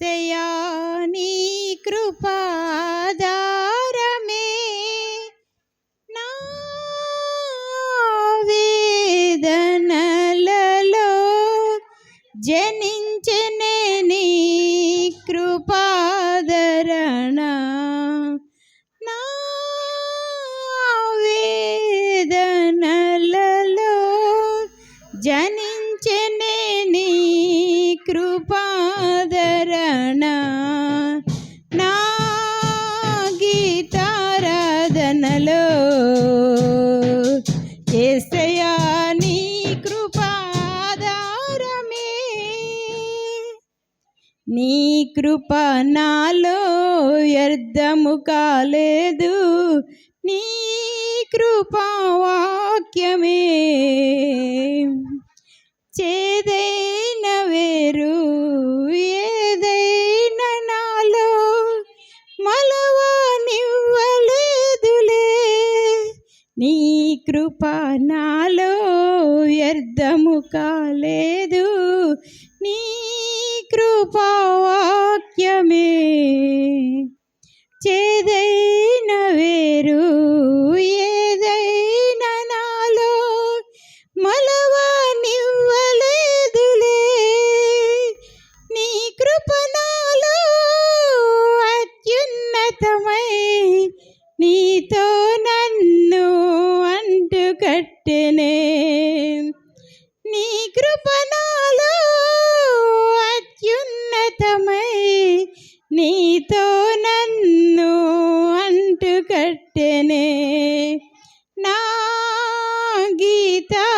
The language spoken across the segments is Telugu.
ఏసయా నీ కృపా కృప నాలో వ్యర్థము కాలేదు. నీ కృపా వాక్యమే చేదే నా గీతారాధనలో.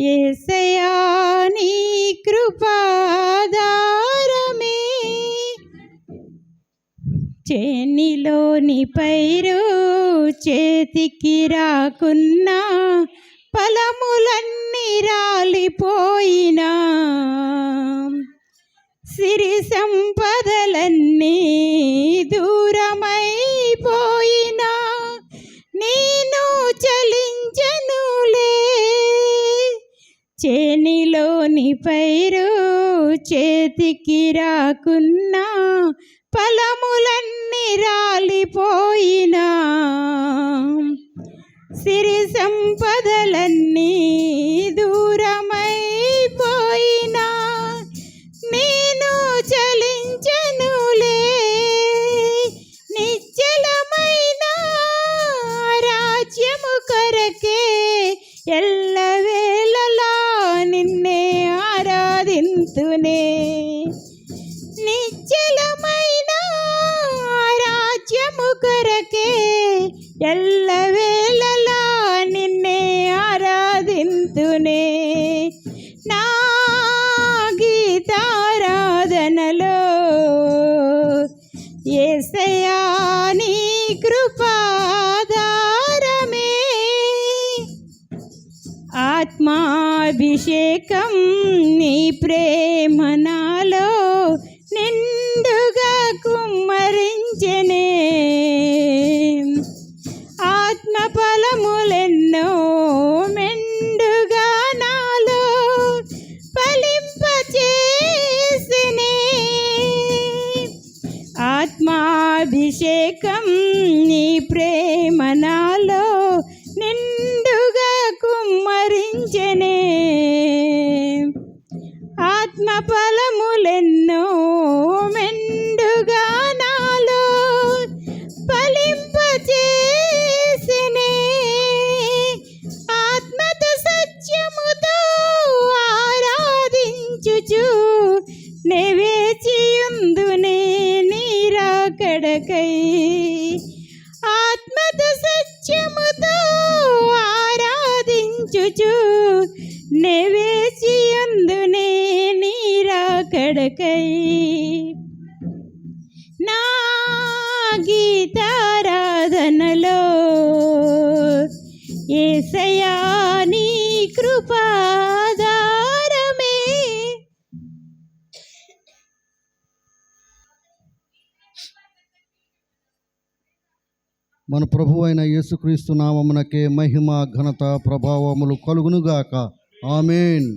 ఏసయా కృపాదారమే చేనిలోని పైరు చేతికి రాకున్నా ఫలములన్నీ రాలిపోయినా. సిరి సంపదలన్నీ దూరమై పోయినా నేను చలించనులే చేనిలోని పైరు చేతికి రాకున్నా ఫలములన్నీ రాలిపోయినా. సిరి సంపదలన్నీ దూరం ఏసయా కృపాదారమే మన ప్రభు అయిన యేసుక్రీస్తు నామమునకే మహిమ ఘనత ప్రభావములు కలుగునుగాక. ఆమెన్.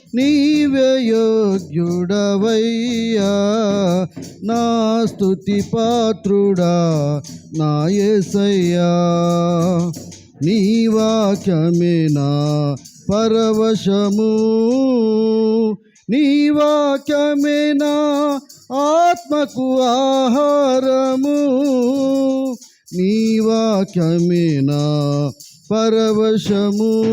నీవే యోగ్యుడవయ్యా నా స్థుతి పాత్రుడా నా యేసయ్యా. నీ వాక్యమే నా పరవశము? నీ వాక్యమే నా ఆత్మకు ఆహారము? నీ వాక్యమే నా పరవశము?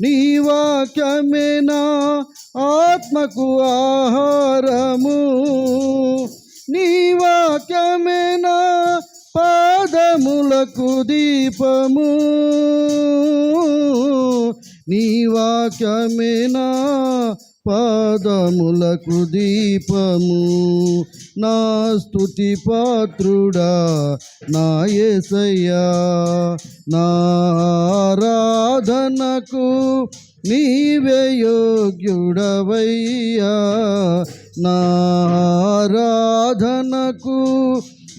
నీ వాక్యమే నా ఆత్మకు ఆహారము. నీ వాక్యమే నా పాదములకు దీపము. నీ వాక్యమే నా పాదములకు దీపము. నా స్తుతి పాత్రుడా నా యేసయ్యా నా ఆరాధనకు నీవే యోగ్యుడవయ్యా. నా ఆరాధనకు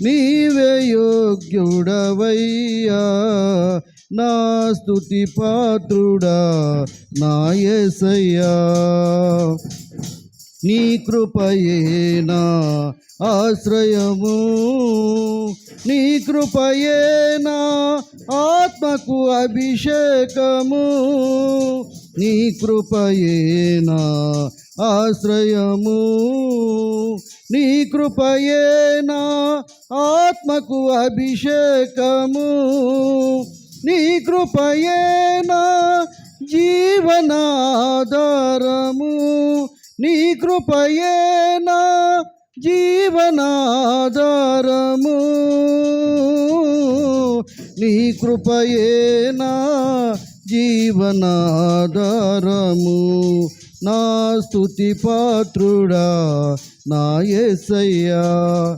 నీవే యోగ్యుడవయ్యా. నా స్థుతి పాత్రుడా నా యేసయ్యా నీ కృపయే నా ఆశ్రయము నీ కృపయే నా ఆత్మకు అభిషేకము నీ కృపయే నా ఆశ్రయము నీ కృపయే నా ఆత్మకు అభిషేకము నీ కృపయే నా జీవనాధారము. నీ కృపయే నా జీవనాధారము. నీ కృపయే నా జీవనాధారము. నా స్తుతి పాత్రుడా నా ఎసయ్యా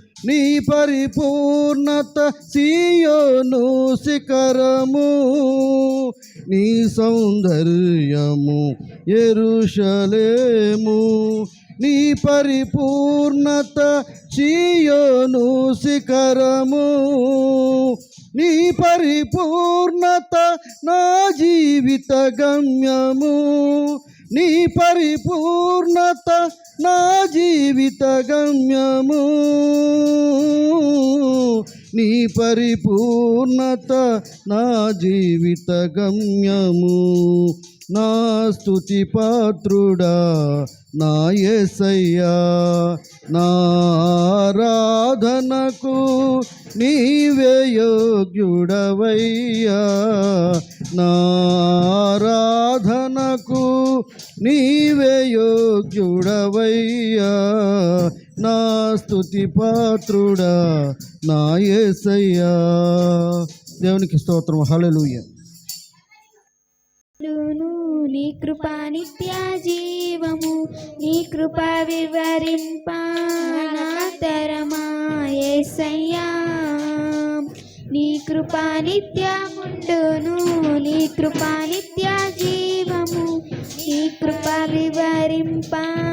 నీ పరిపూర్ణత సియోను శిఖరము నీ సౌందర్యము ఎరుషలేము. నీ పరిపూర్ణత చీయోను శిఖరము నీ పరిపూర్ణత నా జీవిత గమ్యము. నీ పరిపూర్ణత నా జీవిత గమ్యము నీ పరిపూర్ణత నా జీవిత గమ్యము. నా స్థుతి పాత్రుడా నా ఎసయ్యా నా ఆరాధనకు నీవే యోగ్యుడవయ్యా. నా ఆరాధనకు నీవే యోగ్యుడవయ్యా. నా స్థుతి పాత్రుడా నా ఏసయ్యా. దేవునికి స్తోత్రం. హల్లెలూయా. నీ కృపా నిత్య జీవము నీ కృప వివరింపాతరమా యేసయ్యా నీ కృపా నిత్యముండును నీ కృపా నిత్య జీవము depan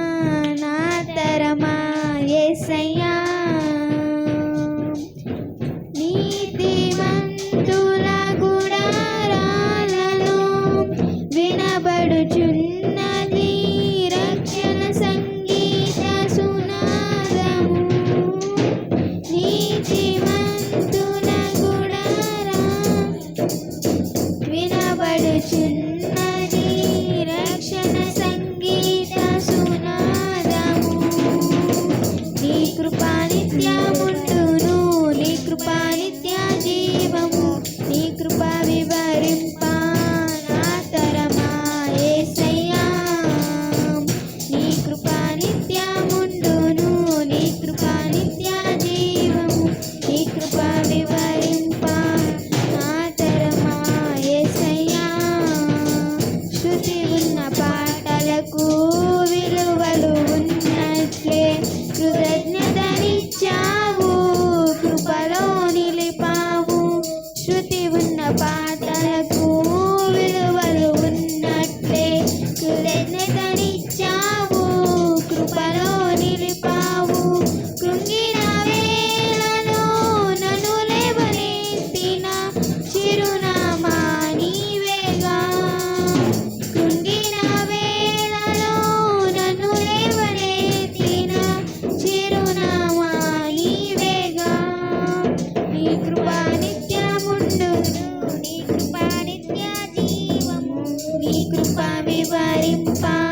నీ కృపా వివరింపా.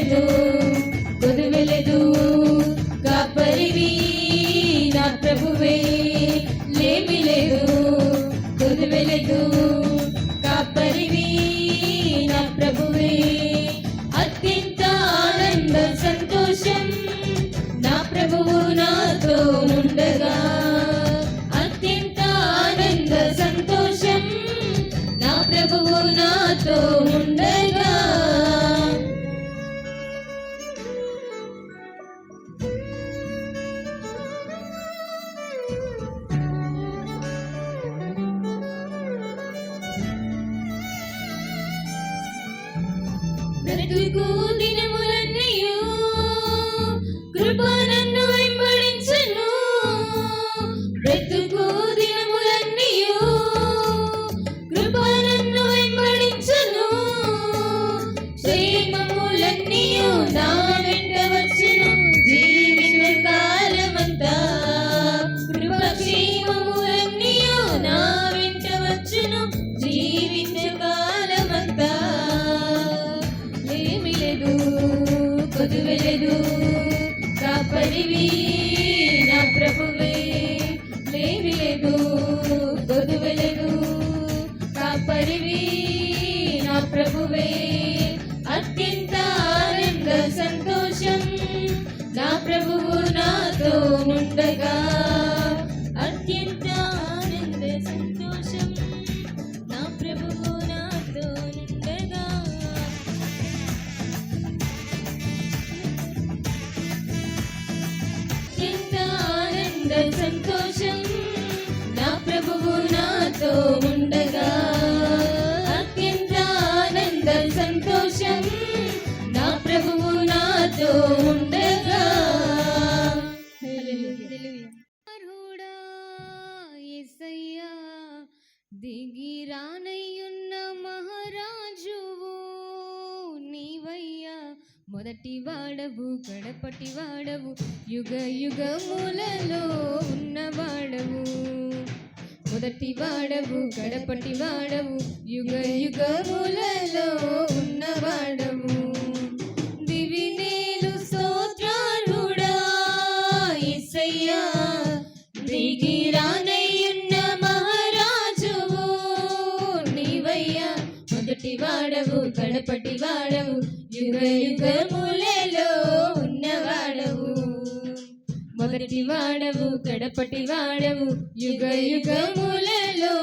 do సంతోషం గడపటి వాడవు గడపటి వాడవు యుగ యుగములలో ఉన్నవాడవు. మొదటి వాడవు గడపటి వాడవు యుగ యుగములలో ఉన్నవాడవు. యుగయుగములలో ఉన్నవాడవు. మొదటి వాడవు కడపటి వాడవు యుగయుగములలో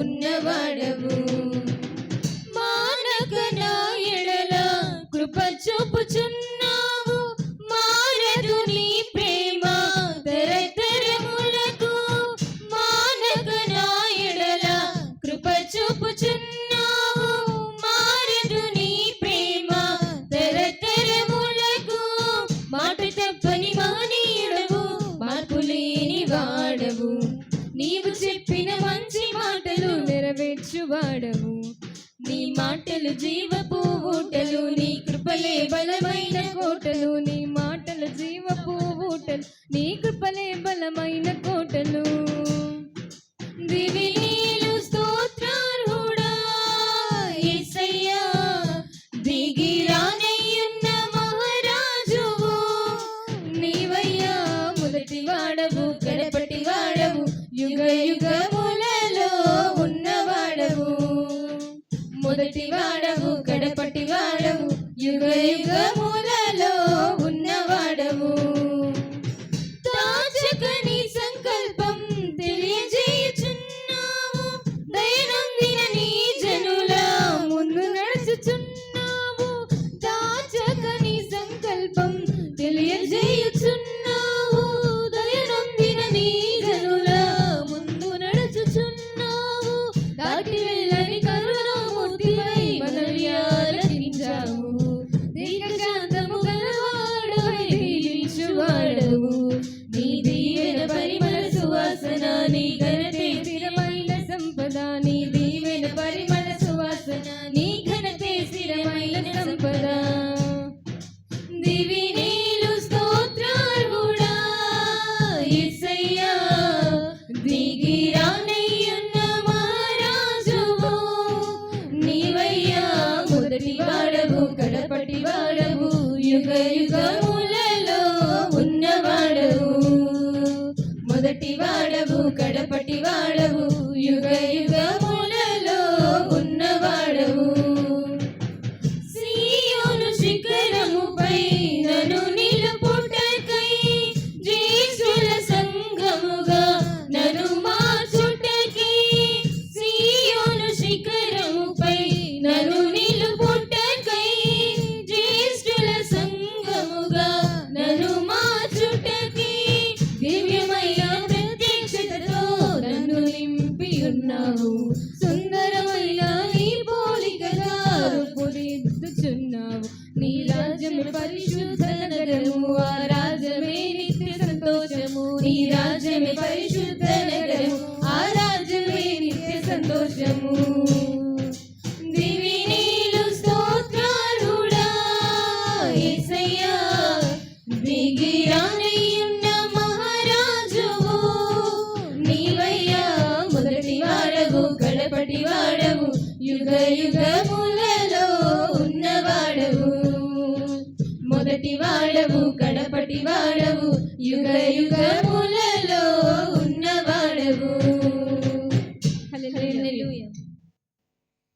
ఉన్నవాడవు. మానక నా ఎడల కృప చూపుచున్న జీవపు హోటలు నీ కృపలే బలమైన కోటలు నీ நிகரே